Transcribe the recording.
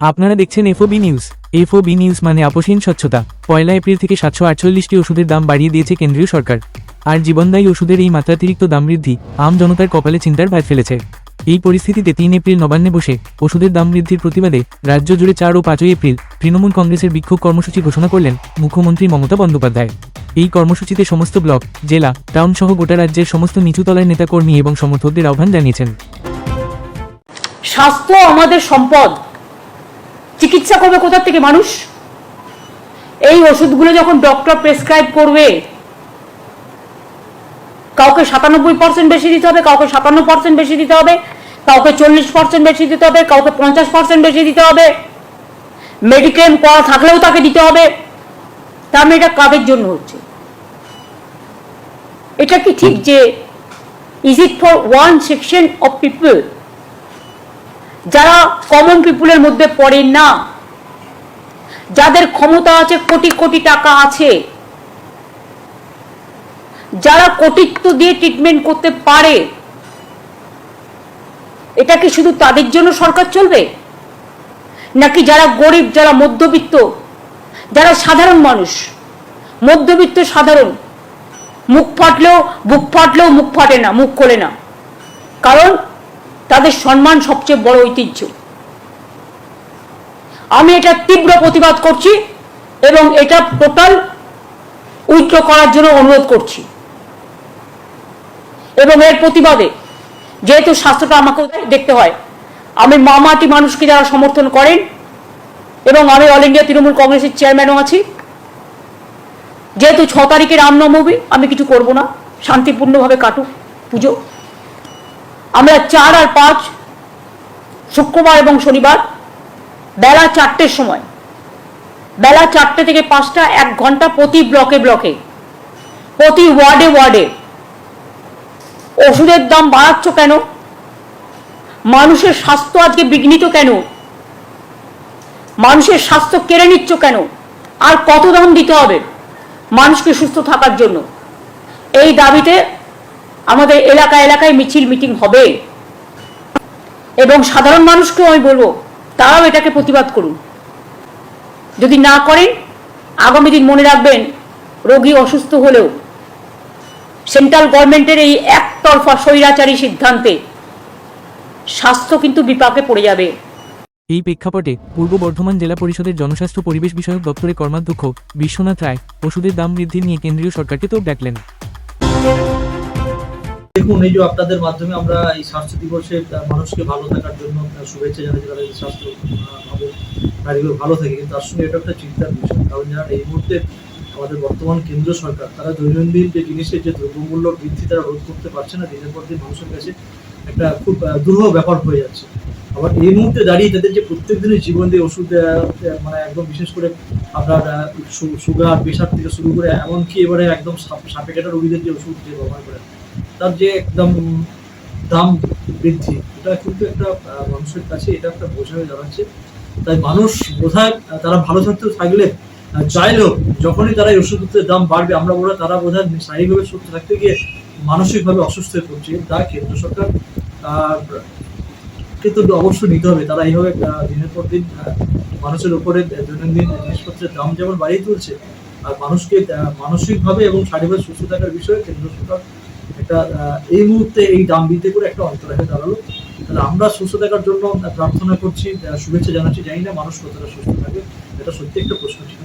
আপনারা দেখছেন FOB news. FOB news মানে আপোষহীন স্বচ্ছতা। পয়লা এপ্রিল থেকে সাতশো আটচল্লিশটি ওষুধের দাম বাড়িয়ে দিয়েছে কেন্দ্রীয় সরকার। আর জীবনদায়ী ওষুধের এই মাত্রাতিরিক্ত দাম বৃদ্ধি আম জনতার কপালে চিন্তার ভাত ফেলেছে। এই পরিস্থিতিতে তিন এপ্রিল নবান্নে বসে ওষুধের দাম বৃদ্ধির প্রতিবাদে রাজ্য জুড়ে চার ও পাঁচই এপ্রিল তৃণমূল কংগ্রেসের বিক্ষোভ কর্মসূচি ঘোষণা করলেন মুখ্যমন্ত্রী মমতা বন্দ্যোপাধ্যায়। এই কর্মসূচিতে সমস্ত ব্লক, জেলা, টাউন সহ গোটা রাজ্যের সমস্ত নিচুতলার নেতাকর্মী এবং সমর্থকদের আহ্বান জানিয়েছেন। স্বাস্থ্য আমাদের সম্পদ। চিকিৎসা করবে কোথা থেকে মানুষ? এই ওষুধগুলো যখন ডক্টর প্রেসক্রাইব করবে, কাউকে সাতানব্বই পার্সেন্ট বেশি দিতে হবে, কাউকে সাতান্ন পার্সেন্ট বেশি দিতে হবে, কাউকে চল্লিশ পার্সেন্ট বেশি দিতে হবে, কাউকে পঞ্চাশ পার্সেন্ট বেশি দিতে হবে। মেডিক্লেম করা থাকলেও তাকে দিতে হবে। তার মানে এটা কাদের জন্য হচ্ছে? এটা কি ঠিক যে is it for one section of people যারা কমন পিপুলের মধ্যে পড়েন না, যাদের ক্ষমতা আছে, কোটি কোটি টাকা আছে, যারা কোটিত্ব দিয়ে ট্রিটমেন্ট করতে পারে, এটা কি শুধু তাদের জন্য সরকার চলবে? নাকি যারা গরিব, যারা মধ্যবিত্ত, যারা সাধারণ মানুষ, মধ্যবিত্ত সাধারণ, মুখ ফাটলেও, বুক ফাটলেও মুখ ফাটে না, মুখ খোলে না। কারণ তাদের সম্মান সবচেয়ে বড় ঐতিহ্য। আমি এটা তীব্র প্রতিবাদ করছি এবং এটা টোটাল উইথড্র করার জন্য অনুরোধ করছি। এবং এর প্রতিবাদে যেহেতু স্বাস্থ্যটা আমাকে দেখতে হয়, আমি মামাটি মানুষকে যারা সমর্থন করেন এবং আমি অল ইন্ডিয়া তৃণমূল কংগ্রেসের চেয়ারম্যানও আছি, যেহেতু ছ তারিখে রামনবমী, আমি কিছু করব না, শান্তিপূর্ণভাবে কাটুক, পুজো। আমরা চার আর পাঁচ, শুক্রবার এবং শনিবার, বেলা চারটের সময়। বেলা চারটে থেকে পাঁচটা, এক ঘণ্টা প্রতি ব্লকে ব্লকে প্রতি ওয়ার্ডে ওয়ার্ডে ওষুধের দাম বাড়াচ্ছ কেন? মানুষের স্বাস্থ্য আজকে বিঘ্নিত কেন? মানুষের স্বাস্থ্য কেড়ে নিচ্ছ কেন? আর কত দাম দিতে হবে মানুষকে সুস্থ থাকার জন্য? এই দাবিতে আমাদের এলাকা এলাকায় মিছিল মিটিং হবে। এবং সাধারণ মানুষকেও আমি বলব, তারাও এটাকে প্রতিবাদ করুন। যদি না করেন, আগামী দিন মনে রাখবেন, রোগী অসুস্থ হলেও সেন্ট্রাল গভর্নমেন্টের এই একতরফা স্বৈরাচারী সিদ্ধান্তে স্বাস্থ্য কিন্তু বিপাকে পড়ে যাবে। এই প্রেক্ষাপটে পূর্ব বর্ধমান জেলা পরিষদের জনস্বাস্থ্য পরিবেশ বিষয়ক দপ্তরের কর্মাধ্যক্ষ বিশ্বনাথ রায় ওষুধের দাম বৃদ্ধি নিয়ে কেন্দ্রীয় সরকারকে তোপ ডাকলেন। দেখুন, এই যে আপনাদের মাধ্যমে আমরা এই স্বাস্থ্য দিবসে মানুষকে ভালো থাকার জন্য শুভেচ্ছা জানাচ্ছি তারা এই স্বাস্থ্য নারীগুলো ভালো থাকে। কিন্তু তার সঙ্গে এটা একটা চিন্তার বিষয়। কারণ যারা এই মুহূর্তে আমাদের বর্তমান কেন্দ্র সরকার, তারা দৈনন্দিন যে জিনিসের যে দ্রব্যমূল্য বৃদ্ধি তারা রোধ করতে পারছে না, দিনের পর দিন মানুষের কাছে একটা খুব দুরূহ ব্যাপার হয়ে যাচ্ছে। আবার এই মুহূর্তে দাঁড়িয়ে তাদের যে প্রত্যেক দিনের জীবন দিয়ে ওষুধ মানে একদম বিশেষ করে আপনার সুগার, প্রেশার থেকে শুরু করে এমনকি এবারে একদম সাপে কাটা রোগীদের যে ওষুধ যে ব্যবহার করে তার যে একদম দাম বৃদ্ধি, এটা কিন্তু একটা মানুষের কাছে এটা একটা বোঝা হয়ে দাঁড়াচ্ছে। তাই মানুষ বোধহয় তারা ভালো থাকতে থাকলে চাইলেও যখনই তারা এই ওষুধের দাম বাড়বে, আমরা বোধ তারা বোধহয় শারীরিকভাবে সুস্থ থাকতে গিয়ে মানসিকভাবে অসুস্থ হয়ে পড়ছে। তা কেন্দ্র সরকার কিন্তু অবশ্যই নিতে হবে। তারা এইভাবে দিনের পর দিন মানুষের উপরে দৈনন্দিন জিনিসপত্রের দাম যেমন বাড়িয়ে তুলছে, আর মানুষকে মানসিকভাবে এবং শারীরিকভাবে সুস্থ থাকার বিষয়ে কেন্দ্র সরকার একটা এই মুহূর্তে এই বৃদ্ধি করে একটা অন্তর হয়ে দাঁড়াল। তাহলে আমরা সুস্থ থাকার জন্য প্রার্থনা করছি শুভেচ্ছা জানাচ্ছি। জানি না মানুষ কতটা সুস্থ থাকে, এটা সত্যি একটা প্রশ্ন ছিল।